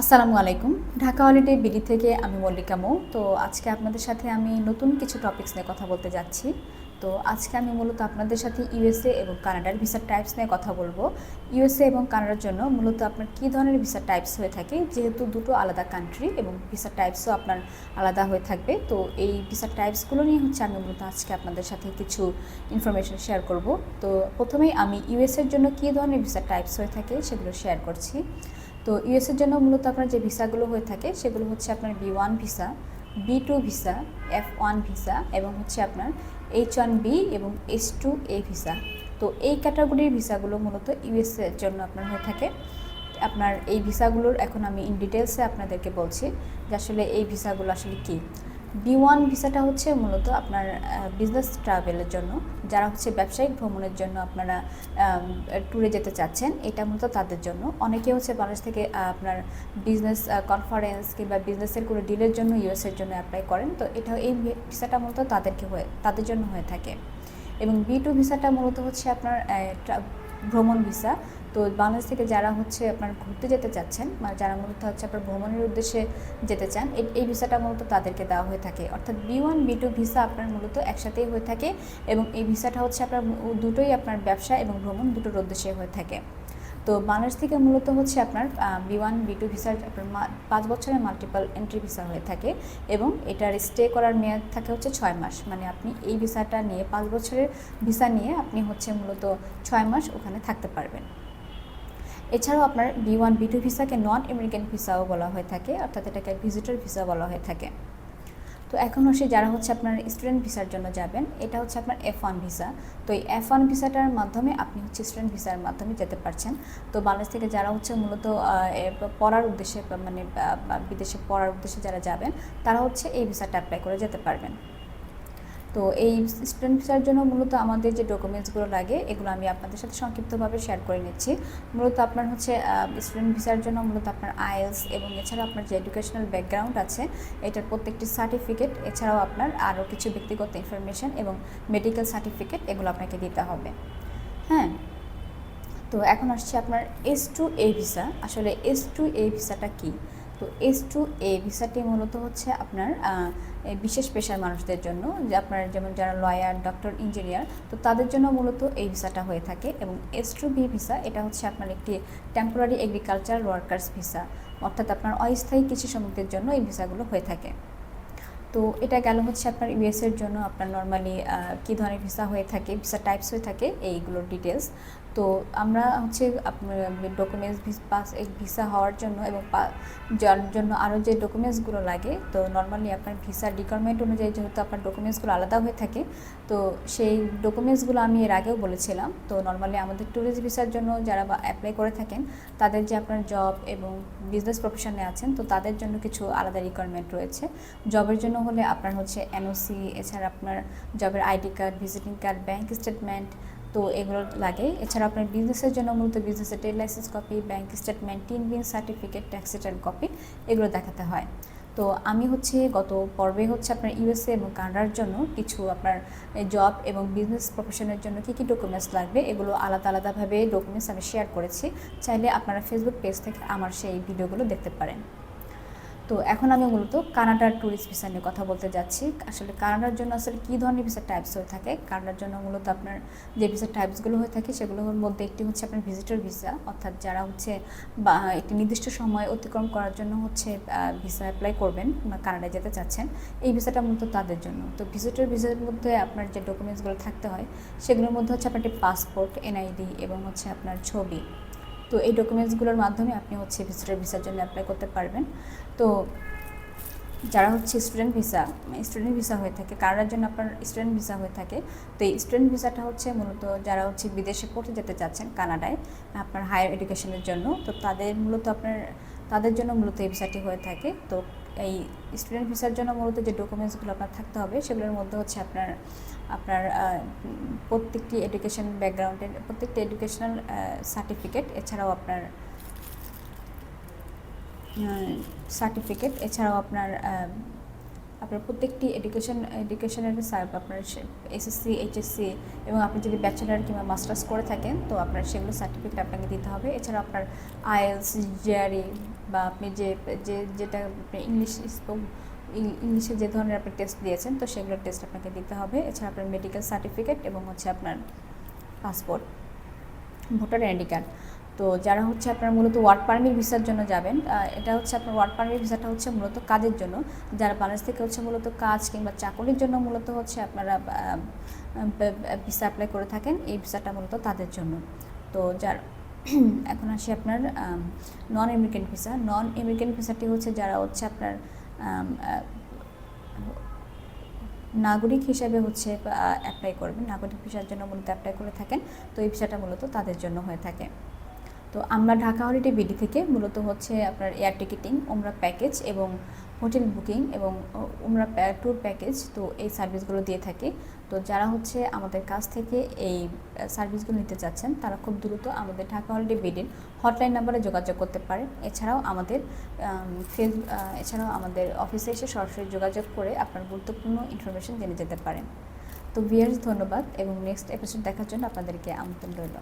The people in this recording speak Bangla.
আসসালামু আলাইকুম। ঢাকা হলিডে বিডি থেকে আমি মল্লিকা মৌ। তো আজকে আপনাদের সাথে আমি নতুন কিছু টপিকস নিয়ে কথা বলতে যাচ্ছি। তো আজকে আমি মূলত আপনাদের সাথে ইউএসএ এবং কানাডার ভিসার টাইপস নিয়ে কথা বলব। ইউএসএ এবং কানাডার জন্য মূলত আপনার কী ধরনের ভিসার টাইপস হয়ে থাকে? যেহেতু দুটো আলাদা কান্ট্রি এবং ভিসার টাইপসও আপনার আলাদা হয়ে থাকবে। তো এই ভিসার টাইপসগুলো নিয়ে হচ্ছে আমি মূলত আজকে আপনাদের সাথে কিছু ইনফরমেশন শেয়ার করব। তো প্রথমেই আমি ইউএসএর জন্য কী ধরনের ভিসার টাইপস হয়ে থাকে সেগুলো শেয়ার করছি। তো ইউএসের জন্য মূলত আপনার যে ভিসাগুলো হয়ে থাকে, সেগুলো হচ্ছে আপনার B one visa B two visa F one visa এবং হচ্ছে আপনার এইচ ওয়ান বি এবং এইচ টু এ ভিসা। তো এই ক্যাটাগরির ভিসাগুলো মূলত ইউএসের জন্য আপনার হয়ে থাকে। আপনার এই ভিসাগুলোর এখন আমি ইন ডিটেলসে আপনাদেরকে বলছি যে আসলে এই ভিসাগুলো আসলে কী। বি ওয়ান ভিসাটা হচ্ছে মূলত আপনার বিজনেস ট্রাভেলের জন্য। যারা হচ্ছে ব্যবসায়িক ভ্রমণের জন্য আপনারা ট্যুরে যেতে চাচ্ছেন, এটা মূলত তাদের জন্য। অনেকে হচ্ছে বাংলাদেশ থেকে আপনার বিজনেস কনফারেন্স কিংবা বিজনেসের কোনো ডিলের জন্য ইউএসের জন্য অ্যাপ্লাই করেন। তো এটা এই ভিসাটা মূলত তাদেরকে হয়ে, তাদের জন্য হয়ে থাকে। এবং বি টু ভিসাটা মূলত হচ্ছে আপনার ভ্রমণ ভিসা। তো বাংলাদেশ থেকে যারা হচ্ছে আপনার ঘুরতে যেতে চাচ্ছেন মানে যারা মূলত হচ্ছে আপনার ভ্রমণের উদ্দেশ্যে যেতে চান, এই- ভিসাটা মূলত তাদেরকে দেওয়া হয়ে থাকে। অর্থাৎ B one B two visa আপনার মূলত একসাথেই হয়ে থাকে এবং এই ভিসাটা হচ্ছে আপনার দুটোই আপনার ব্যবসা এবং ভ্রমণ দুটোর উদ্দেশ্যে হয়ে থাকে। তো বাংলাদেশ থেকে মূলত হচ্ছে আপনার বি ওয়ান বি টু ভিসার আপনার পাঁচ বছরের মাল্টিপল এন্ট্রি ভিসা হয়ে থাকে এবং এটার স্টে করার মেয়াদ থাকে হচ্ছে ছয় মাস। মানে আপনি এই ভিসাটা নিয়ে পাঁচ বছরের ভিসা নিয়ে আপনি হচ্ছে মূলত ছয় মাস ওখানে থাকতে পারবেন। এছাড়াও আপনার বি ওয়ান বি টু ভিসাকে নন আমেরিকান ভিসাও বলা হয়ে থাকে, অর্থাৎ এটাকে ভিজিটর ভিসা বলা হয়ে থাকে। তো এখন হচ্ছে যারা হচ্ছে আপনার স্টুডেন্ট ভিসার জন্য যাবেন, এটা হচ্ছে আপনার এফ ওয়ান ভিসা। তো এই এফ ওয়ান ভিসাটার মাধ্যমে আপনি হচ্ছে স্টুডেন্ট ভিসার মাধ্যমে যেতে পারছেন। তো বাংলাদেশ থেকে যারা হচ্ছে মূলত পড়ার উদ্দেশ্যে মানে বিদেশে পড়ার উদ্দেশ্যে যারা যাবেন, তারা হচ্ছে এই ভিসাটা অ্যাপ্লাই করে যেতে পারবেন। তো এই স্টুডেন্ট ভিসার জন্য মূলত আমাদের যে ডকুমেন্টসগুলো লাগে, এগুলো আমি আপনাদের সাথে সংক্ষিপ্তভাবে শেয়ার করে নিচ্ছি। মূলত আপনার হচ্ছে স্টুডেন্ট ভিসার জন্য মূলত আপনার আইএলস এবং এছাড়া আপনার যে এডুকেশনাল ব্যাকগ্রাউন্ড আছে, এটার প্রত্যেকটি সার্টিফিকেট এছাড়াও আপনার আরও কিছু ব্যক্তিগত ইনফরমেশন এবং মেডিকেল সার্টিফিকেট এগুলো আপনাকে দিতে হবে। হ্যাঁ? তো এখন আসছে আপনার এস টু এ ভিসা আসলে এস টু এ ভিসাটা কী? তো এস টু এ ভিসাটি মূলত হচ্ছে আপনার বিশেষ পেশার মানুষদের জন্য। যে আপনার যেমন যারা লয়ার ডক্টর ইঞ্জিনিয়ার তো তাদের জন্য মূলত এই ভিসাটা হয়ে থাকে এবং এস টু বি ভিসা এটা হচ্ছে আপনার একটি টেম্পোরারি এগ্রিকালচার ওয়ার্কার্স ভিসা অর্থাৎ আপনার অস্থায়ী কৃষি শ্রমিকদের জন্য এই ভিসাগুলো হয়ে থাকে। তো এটা গেল হচ্ছে আপনার ইউএসের জন্য। আপনার নর্মালি কী ধরনের ভিসা হয়ে থাকে ভিসা টাইপস হয়ে থাকে, এইগুলোর ডিটেলস তো আমরা হচ্ছে আপনার ডকুমেন্টস পাস ভিসা হওয়ার জন্য এবং যার জন্য আরও যে ডকুমেন্টসগুলো লাগে, তো নর্মালি আপনার ভিসার রিকোয়ারমেন্ট অনুযায়ী যেহেতু আপনার ডকুমেন্টসগুলো আলাদা হয়ে থাকে, তো সেই ডকুমেন্টসগুলো আমি এর আগেও বলেছিলাম, তো নর্মালি আমাদের ট্যুরিস্ট ভিসার জন্য যারা অ্যাপ্লাই করে থাকেন, তাদের যে আপনার জব এবং বিজনেস প্রফেশনে আছেন, তো তাদের জন্য কিছু আলাদা রিকোয়ারমেন্ট রয়েছে। জবের জন্য হলে আপনার হচ্ছে এনওসি এছাড়া আপনার জবের ID card visiting card bank statement তো এগুলো লাগে। এছাড়া আপনার বিজনেসের জন্য মূলত বিজনেসের trade licence copy bank statement TIN BIN certificate tax return copy এগুলো দেখাতে হয়। তো আমি হচ্ছে গত পর্বে হচ্ছে আপনার ইউএসএ এবং কানাডার জন্য কিছু আপনার জব এবং বিজনেস প্রফেশনের জন্য কী কী ডকুমেন্টস লাগবে এগুলো আলাদা আলাদাভাবে ডকুমেন্টস আমি শেয়ার করেছি। চাইলে আপনারা ফেসবুক পেজ থেকে আমার সেই ভিডিওগুলো দেখতে পারেন। তো এখন আমি মূলত কানাডার ট্যুরিস্ট ভিসা নিয়ে কথা বলতে যাচ্ছি। আসলে কানাডার জন্য আসলে কী ধরনের ভিসা টাইপস হয়ে থাকে? কানাডার জন্য মূলত আপনার যে ভিসা টাইপসগুলো হয়ে থাকে, সেগুলোর মধ্যে একটি হচ্ছে আপনার ভিজিটর ভিসা অর্থাৎ যারা হচ্ছে বা একটি নির্দিষ্ট সময় অতিক্রম করার জন্য হচ্ছে ভিসা অ্যাপ্লাই করবেন বা কানাডায় যেতে চাচ্ছেন, এই ভিসাটা মূলত তাদের জন্য। তো ভিজিটর ভিসার মধ্যে আপনার যে ডকুমেন্টসগুলো থাকতে হয়, সেগুলোর মধ্যে হচ্ছে আপনার একটি পাসপোর্ট এনআইডি এবং হচ্ছে আপনার ছবি। তো এই ডকুমেন্টসগুলোর মাধ্যমে আপনি হচ্ছে ভিজিটর ভিসার জন্য অ্যাপ্লাই করতে পারবেন। তো যারা হচ্ছে স্টুডেন্ট ভিসা স্টুডেন্ট ভিসা হয়ে থাকে কানাডার জন্য আপনার স্টুডেন্ট ভিসা হয়ে থাকে, তো এই স্টুডেন্ট ভিসাটা হচ্ছে মূলত যারা হচ্ছে বিদেশে পড়তে যেতে চাচ্ছেন কানাডায়, আপনার হায়ার এডুকেশনের জন্য, তো তাদের মূলত আপনার, তাদের জন্য মূলত এই ভিসাটি হয়ে থাকে। তো এই স্টুডেন্ট ভিসার জন্য মূলত যে ডকুমেন্টসগুলো আপনার থাকতে হবে, সেগুলোর মধ্যে হচ্ছে আপনার আপনার প্রত্যেকটি এডুকেশন ব্যাকগ্রাউন্ডের প্রত্যেকটি এডুকেশনাল সার্টিফিকেট এছাড়াও আপনার সার্টিফিকেট এছাড়াও আপনার আপনার প্রত্যেকটি এডুকেশন এডুকেশনের আপনার এসএসসি এইচএসসি এবং আপনি যদি ব্যাচেলার কিংবা মাস্টার্স করে থাকেন, তো আপনার সেগুলো সার্টিফিকেট আপনাকে দিতে হবে। এছাড়া আপনার আইএলস জেআরই বা আপনি যে যে, যেটা আপনি ইংলিশ ইংলিশে যে ধরনের আপনি টেস্ট দিয়েছেন, তো সেগুলোর টেস্ট আপনাকে দিতে হবে। এছাড়া আপনার মেডিকেল সার্টিফিকেট এবং হচ্ছে আপনার পাসপোর্ট ভোটার আইডি কার্ড তো যারা হচ্ছে আপনার মূলত ওয়ার্ক পারমিট ভিসার জন্য যাবেন এটা হচ্ছে আপনার ওয়ার্ক পারমিট ভিসাটা হচ্ছে মূলত কাজের জন্য। যারা বাংলাদেশ থেকে হচ্ছে মূলত কাজ কিংবা চাকরির জন্য মূলত হচ্ছে আপনারা ভিসা অ্যাপ্লাই করে থাকেন, এই ভিসাটা মূলত তাদের জন্য। তো যার, এখন আসি আপনার non American visa. Non American ভিসাটি হচ্ছে যারা হচ্ছে আপনার নাগরিক হিসাবে হচ্ছে অ্যাপ্লাই করবেন। নাগরিক ভিসার জন্য মূলত অ্যাপ্লাই করে থাকেন। তো এই ভিসাটা মূলত তাদের জন্য হয়ে থাকে। তো আমরা ঢাকা হলিডে বিডি থেকে মূলত হচ্ছে আপনার এয়ার টিকিটিং ওমরা প্যাকেজ এবং হোটেল বুকিং এবং ওমরা ট্যুর প্যাকেজ তো এই সার্ভিসগুলো দিয়ে থাকি। তো যারা হচ্ছে আমাদের কাছ থেকে এই সার্ভিসগুলো নিতে চাচ্ছেন, তারা খুব দ্রুত আমাদের ঢাকা হলিডে বিডির হটলাইন নাম্বারে যোগাযোগ করতে পারেন এছাড়াও আমাদের ফেস এছাড়াও আমাদের অফিসে এসে সরাসরি যোগাযোগ করে আপনার গুরুত্বপূর্ণ ইনফরমেশন জেনে যেতে পারেন। তো বিয়ার্স ধন্যবাদ এবং নেক্সট এপিসোড দেখার জন্য আপনাদেরকে আমন্ত্রণ রইল।